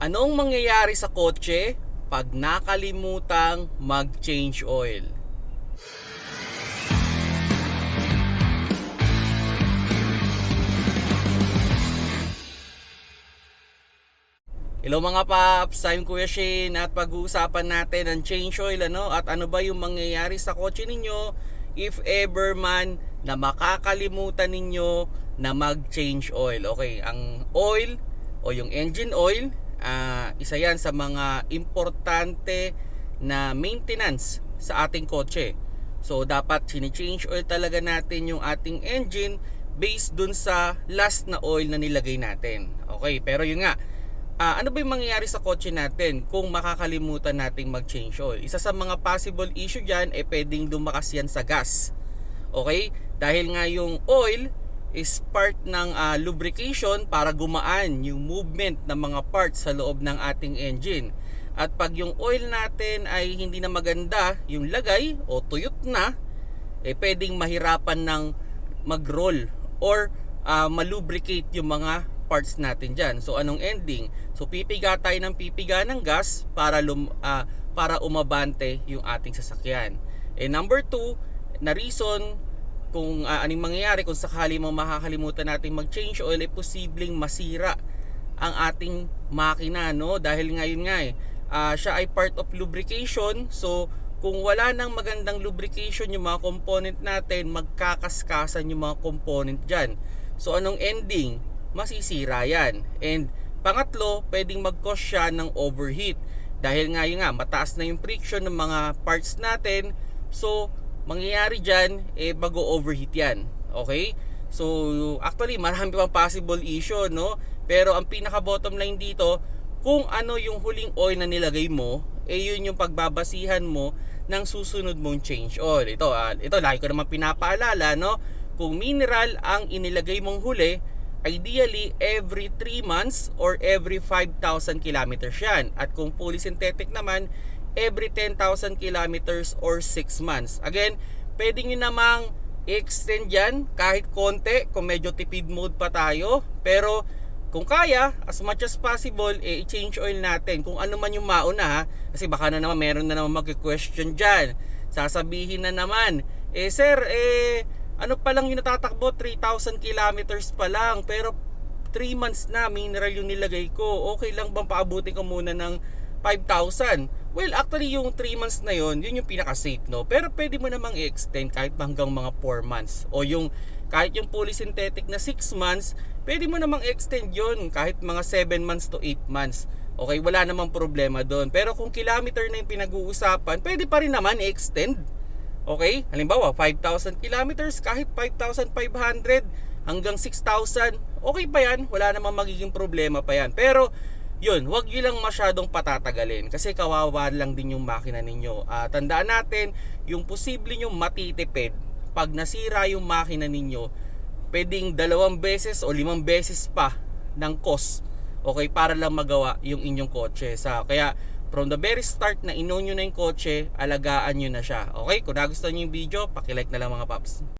Anong mangyayari sa kotse pag nakalimutang mag-change oil? Hello mga paps, I'm Kuya Shane at pag-uusapan natin ang change oil ano at ano ba yung mangyayari sa kotse ninyo if ever man na makakalimutan ninyo na mag-change oil. Okay, ang oil o yung engine oil, ah, isa yan sa mga importante na maintenance sa ating kotse. So dapat sini-change oil talaga natin yung ating engine based dun sa last na oil na nilagay natin. Okay, pero yun nga, Ah, ano ba yung mangyayari sa kotse natin kung makakalimutan nating mag-change oil? Isa sa mga possible issue dyan, eh pwedeng lumakas yan sa gas. Okay? Dahil nga yung oil is part ng ah, lubrication para gumaan yung movement ng mga parts sa loob ng ating engine. At pag yung oil natin ay hindi na maganda, yung lagay o tuyot na, eh pwedeng mahirapan ng mag-roll or ah, malubricate yung mga parts natin dyan. So anong ending? So pipiga tayo ng pipiga ng gas para lum, ah, para umabante yung ating sasakyan. And number two, na reason kung uh, anong mangyayari kung sakali mo makakalimutan natin mag-change oil, eh posibleng masira ang ating makina no? Dahil ngayon nga eh ah, siya ay part of lubrication. So kung wala nang magandang lubrication yung mga component natin magkakaskasan yung mga component dyan. So anong ending? Masisira yan. And pangatlo pwedeng mag-cause siya ng overheat. Dahil nga yun nga mataas na yung friction ng mga parts natin. So mangyayari dyan eh bago overheat yan. Okay? So actually marami pang possible issue no? Pero ang pinaka bottom line dito kung ano yung huling oil na nilagay mo eh yun yung pagbabasihan mo ng susunod mong change oil. Ito ah, ito lagi ko naman pinapaalala no? Kung mineral ang inilagay mong huli ideally every 3 months or every 5,000 kilometers yan. At kung fully synthetic naman, every 10,000 kilometers or 6 months. Again, pwede nyo namang i-extend yan kahit konti kung medyo tipid mode pa tayo. Pero kung kaya, as much as possible, eh, i-change oil natin. Kung ano man yung mauna ha. Kasi baka na naman meron na naman mag-question dyan. Sasabihin na naman, eh sir, eh ano pa lang yung natatakbo 3,000 kilometers pa lang pero 3 months na mineral yung nilagay ko okay lang bang paabutin ko muna ng 5,000 well actually yung 3 months na yon yun yung pinaka safe no pero pwede mo namang i-extend kahit hanggang mga 4 months o yung kahit yung fully synthetic na 6 months pwede mo namang extend yon kahit mga 7 months to 8 months okay wala namang problema doon pero kung kilometer na yung pinag-uusapan pwede pa rin naman i-extend Okay? Halimbawa, 5,000 kilometers, kahit 5,500 hanggang 6,000, okay pa yan. Wala namang magiging problema pa yan. Pero, yun, wag nyo lang masyadong patatagalin kasi kawawa lang din yung makina ninyo. Uh, tandaan natin, yung posible nyo matitipid pag nasira yung makina ninyo, pwedeng dalawang beses o limang beses pa ng cost okay para lang magawa yung inyong kotse sa kaya from the very start na ino nyo na yung kotse, alagaan nyo na siya. Okay? Kung nagustuhan nyo yung video, pakilike na lang mga paps.